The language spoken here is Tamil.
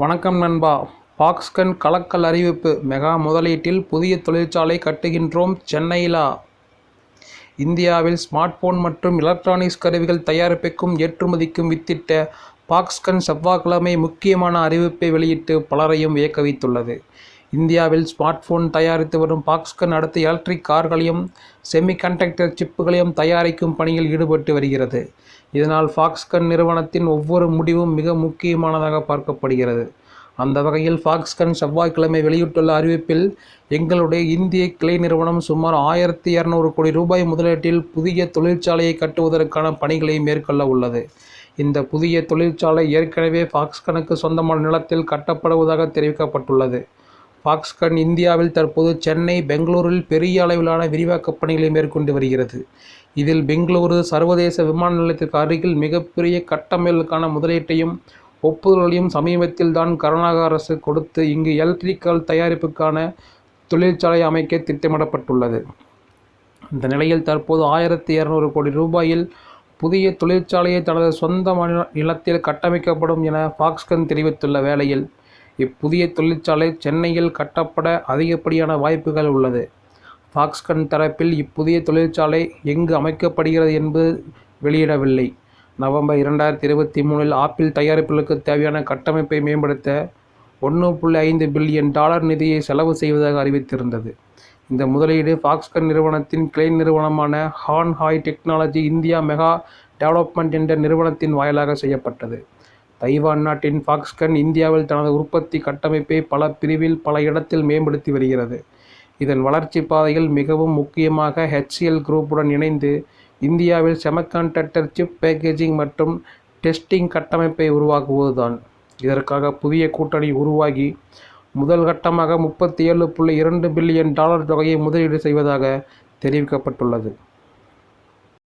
வணக்கம் நண்பா. பாக்ஸ்கன் கலக்கல் அறிவிப்பு. மெகா முதலீட்டில் புதிய தொழிற்சாலை கட்டுகின்றோம் சென்னையிலா? இந்தியாவில் ஸ்மார்ட் போன் மற்றும் எலக்ட்ரானிக்ஸ் கருவிகள் தயாரிப்புக்கும் ஏற்றுமதிக்கும் வித்திட்ட பாக்ஸ்கன் செவ்வாய்க்கிழமை முக்கியமான அறிவிப்பை வெளியிட்டு பலரையும் வியக்க வைத்துள்ளது இந்தியாவில் ஸ்மார்ட் போன் தயாரித்து வரும் பாக்ஸ்கன் அடுத்து எலக்ட்ரிக் கார்களையும் செமிகண்டக்டர் சிப்புகளையும் தயாரிக்கும் பணியில் ஈடுபட்டு வருகிறது. இதனால் ஃபாக்ஸ்கன் நிறுவனத்தின் ஒவ்வொரு முடிவும் மிக முக்கியமானதாக பார்க்கப்படுகிறது. அந்த வகையில் ஃபாக்ஸ்கன் செவ்வாய்க்கிழமை வெளியிட்டுள்ள அறிவிப்பில் எங்களுடைய இந்திய கிளை நிறுவனம் சுமார் ஆயிரத்தி இரநூறு கோடி ரூபாய் முதலீட்டில் புதிய தொழிற்சாலையை கட்டுவதற்கான பணிகளை மேற்கொள்ள உள்ளது. இந்த புதிய தொழிற்சாலை ஏற்கனவே ஃபாக்ஸ்கனுக்கு சொந்தமான நிலத்தில் கட்டப்படுவதாக தெரிவிக்கப்பட்டுள்ளது. ஃபாக்ஸ்கன் இந்தியாவில் தற்போது சென்னை பெங்களூரில் பெரிய அளவிலான விரிவாக்கப் பணிகளை மேற்கொண்டு வருகிறது. இதில் பெங்களூரு சர்வதேச விமான நிலையத்திற்கு அருகில் மிகப்பெரிய கட்டமைப்புகளுக்கான முதலீட்டையும் ஒப்புதல்களையும் சமீபத்தில் தான் கர்நாடக அரசு கொடுத்து இங்கு எலக்ட்ரிக்கல் தயாரிப்புக்கான தொழிற்சாலை அமைக்க திட்டமிடப்பட்டுள்ளது. இந்த நிலையில் தற்போது ஆயிரத்தி இரநூறு கோடி ரூபாயில் புதிய தொழிற்சாலையை தனது சொந்த மாநில நிலத்தில் கட்டமைக்கப்படும் என ஃபாக்ஸ்கன் தெரிவித்துள்ள வேளையில் இப்புதிய தொழிற்சாலை சென்னையில் கட்டப்பட அதிகப்படியான வாய்ப்புகள் உள்ளது. ஃபாக்ஸ்கன் தரப்பில் இப்புதிய தொழிற்சாலை எங்கு அமைக்கப்படுகிறது என்பது வெளியிடவில்லை. நவம்பர் இரண்டாயிரத்தி இருபத்தி மூணில் ஆப்பிள் தயாரிப்புகளுக்கு தேவையான கட்டமைப்பை மேம்படுத்த ஒன்று புள்ளி ஐந்து பில்லியன் டாலர் நிதியை செலவு செய்வதாக அறிவித்திருந்தது. இந்த முதலீடு ஃபாக்ஸ்கன் நிறுவனத்தின் கிளை நிறுவனமான Hon Hai Technology India Mega Development என்ற நிறுவனத்தின் வாயிலாக செய்யப்பட்டது. தைவான் நாட்டின் ஃபாக்ஸ்கன் இந்தியாவில் தனது உற்பத்தி கட்டமைப்பை பல பிரிவில் பல இடத்தில் மேம்படுத்தி வருகிறது. இதன் வளர்ச்சி பாதையில் மிகவும் முக்கியமாக ஹெச்சிஎல் குரூப்புடன் இணைந்து இந்தியாவில் செமக்கான்டக்டர் சிப் பேக்கேஜிங் மற்றும் டெஸ்டிங் கட்டமைப்பை உருவாக்குவதுதான். இதற்காக புதிய கூட்டணி உருவாகி முதல் கட்டமாக முப்பத்தி ஏழு புள்ளி இரண்டு பில்லியன் டாலர் தொகையை முதலீடு செய்வதாக தெரிவிக்கப்பட்டுள்ளது.